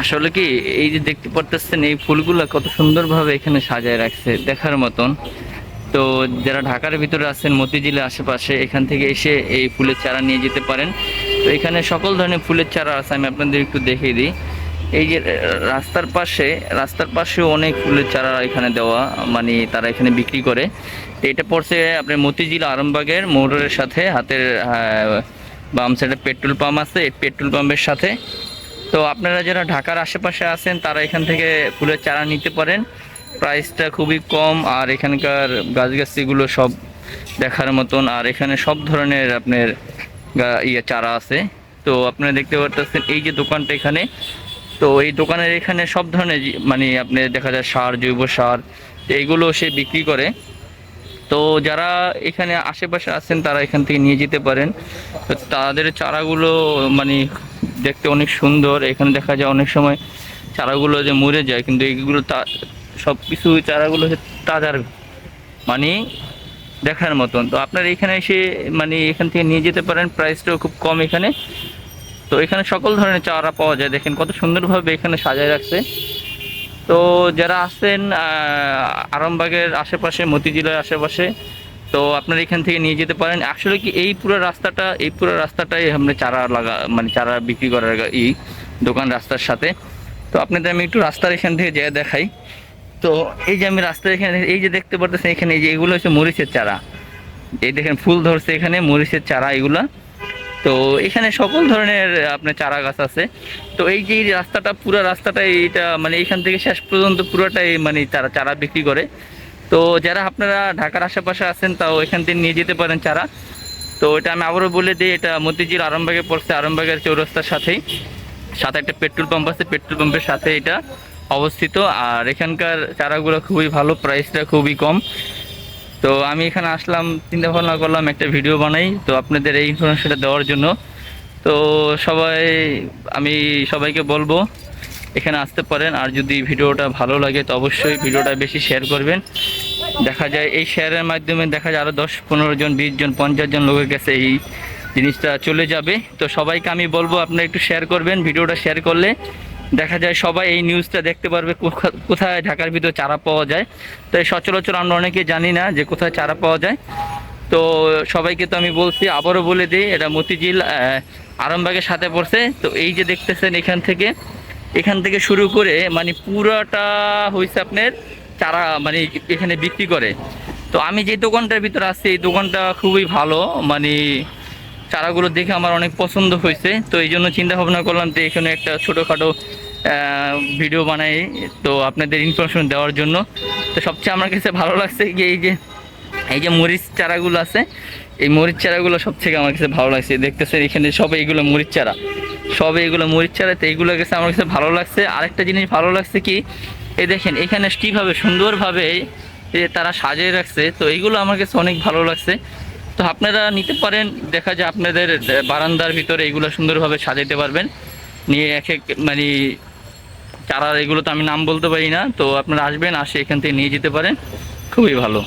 আসলে কি এই যে দেখতে পারতেছেন এই ফুলগুলো কত সুন্দরভাবে এখানে সাজায় রাখছে, দেখার মতন। তো যারা ঢাকার ভিতরে আছেন, মতিঝিলের আশেপাশে, এখান থেকে এসে এই ফুলের চারা নিয়ে যেতে পারেন। তো এখানে সকল ধরনের ফুলের চারা আছে, আমি আপনাদের একটু দেখিয়ে দিই। এই যে রাস্তার পাশে, রাস্তার পাশেও অনেক ফুলের চারা এখানে দেওয়া মানে তারা এখানে বিক্রি করে। তো এটা পড়ছে আপনার মতিঝিল আরামবাগের মোটরের সাথে, হাতের বাম সাইডে পেট্রোল পাম্প আছে পেট্রোল পাম্পের সাথে তো আপনারা যারা ঢাকার আশেপাশে আছেন, তারা এখান থেকে ফুলের চারা নিতে পারেন। প্রাইসটা খুবই কম, আর এখানকার গাছগাছিগুলো সব দেখার মতন, আর এখানে সব ধরনের আপনার ইয়ে চারা আছে। তো আপনারা দেখতে পারতেছেন, এই যে দোকানটা এখানে, তো এই দোকানের এখানে সব ধরনের মানে আপনি দেখা যায় সার, জৈব সার, এইগুলো সে বিক্রি করে। তো যারা এখানে আশেপাশে আছেন, তারা এখান থেকে নিয়ে যেতে পারেন। তো তাদের চারাগুলো মানে দেখতে অনেক সুন্দর। এখানে দেখা যায় অনেক সময় চারাগুলো যে মরে যায় কিন্তু এইগুলো তা সব কিছু চারাগুলো হচ্ছে তাজার মানে দেখার মতন। তো আপনারা এখানে এসে মানে এখান থেকে নিয়ে যেতে পারেন প্রাইসটাও খুব কম এখানে। তো এখানে সকল ধরনের চারা পাওয়া যায়। দেখেন কত সুন্দরভাবে এখানে সাজায় রাখছে। তো যারা আহ, আরামবাগের আশেপাশে মতিঝিলের আশেপাশে তো আপনারা এখান থেকে নিয়ে যেতে পারেন। আসলে কি এই পুরো রাস্তাটা, এই পুরো রাস্তাটাই আমরা চারা লাগা মানে চারা বিক্রি করার গা- ই দোকান রাস্তার সাথে। তো আপনাদের আমি একটু রাস্তার এখান থেকে যেয়ে দেখাই। তো এই যে আমি রাস্তার এখানে, এই যে দেখতে পারতেছেন এখানে এই যে এগুলো হচ্ছে মরিচের চারা। এই দেখেন ফুল ধরছে এখানে মরিচের চারা এগুলা। তো এখানে সকল ধরনের আপনার চারা গাছ আছে। তো এই যে রাস্তাটা, পুরো রাস্তাটা এটা মানে এখান থেকে শেষ পর্যন্ত পুরোটাই মানে তারা চারা বিক্রি করে। তো যারা আপনারা ঢাকার আশেপাশে আছেন, তাও এখান থেকে নিয়ে যেতে পারেন চারা। তো এটা আমি আবারও বলে দিই, এটা মতিঝিল আরামবাগে পড়ছে, আরামবাগের চৌরাস্তার সাথেই। সাথে একটা পেট্রোল পাম্প আছে, পেট্রোল পাম্পের সাথে এটা অবস্থিত। আর এখানকার চারাগুলো খুবই ভালো, প্রাইসটা খুবই কম। তো আমি এখানে আসলাম চিন্তা ভাবনা করলাম, একটা ভিডিও বানাই। তো আপনাদের এই ইনফরমেশনটা দেওয়ার জন্য। তো সবাই, আমি সবাইকে বলব, এখানে আসতে পারেন। আর যদি ভিডিওটা ভালো লাগে, তো অবশ্যই ভিডিওটা বেশি শেয়ার করবেন। দেখা যায়, এই শেয়ারের মাধ্যমে দেখা যায় আরও দশ, পনেরো জন, বিশ জন, পঞ্চাশ জন লোকের কাছে এই জিনিসটা চলে যাবে। তো সবাইকে আমি বলব, আপনারা একটু শেয়ার করবেন, ভিডিওটা শেয়ার করলে দেখা যায় সবাই এই নিউজটা দেখতে পারবে কোথা- কোথায় ঢাকার ভিতরে চারা পাওয়া যায়। তো সচরাচর আমরা অনেকে জানি না যে কোথায় চারা পাওয়া যায়। তো সবাইকে তো আমি বলছি, আবারও বলে দিই, এটা মতিঝিল আরামবাগের সাথে পড়ছে। তো এই যে দেখতেছেন এখান থেকে এখান থেকে শুরু করে মানে পুরাটা হয়েছে আপনার চারা মানে এখানে বিক্রি করে। তো আমি যে দোকানটার ভিতরে আছি, এই দোকানটা খুবই ভালো। মানে চারাগুলো দেখে আমার অনেক পছন্দ হয়েছে। তো এই জন্য চিন্তা ভাবনা করলাম যে এখানে একটা ছোটোখাটো ভিডিও বানাই, তো আপনাদের ইনফরমেশন দেওয়ার জন্য। তো সবচেয়ে আমার কাছে ভালো লাগছে কি, এই যে এই যে মরিচ চারাগুলো আছে, এই মরিচ চারাগুলো সব থেকে আমার কাছে ভালো লাগছে। দেখতেছেন এখানে সব এইগুলো মরিচ চারা। সব এইগুলো মরিচ চারা, তো এইগুলো কাছে আমার কাছে ভালো লাগছে। আরেকটা জিনিস ভালো লাগছে কি এই দেখেন, এখানে কীভাবে সুন্দরভাবে তারা সাজিয়ে রাখছে, তো এইগুলো আমার কাছে অনেক ভালো লাগছে। তো আপনারা নিতে পারেন, দেখা যায় আপনাদের বারান্দার ভিতরে এইগুলো সুন্দরভাবে সাজাইতে পারবেন। নিয়ে এক এক মানে চারা এগুলো তো আমি নাম বলতে পারি না, তো আপনারা আসবেন, আসে এখান থেকে নিয়ে যেতে পারেন, খুবই ভালো।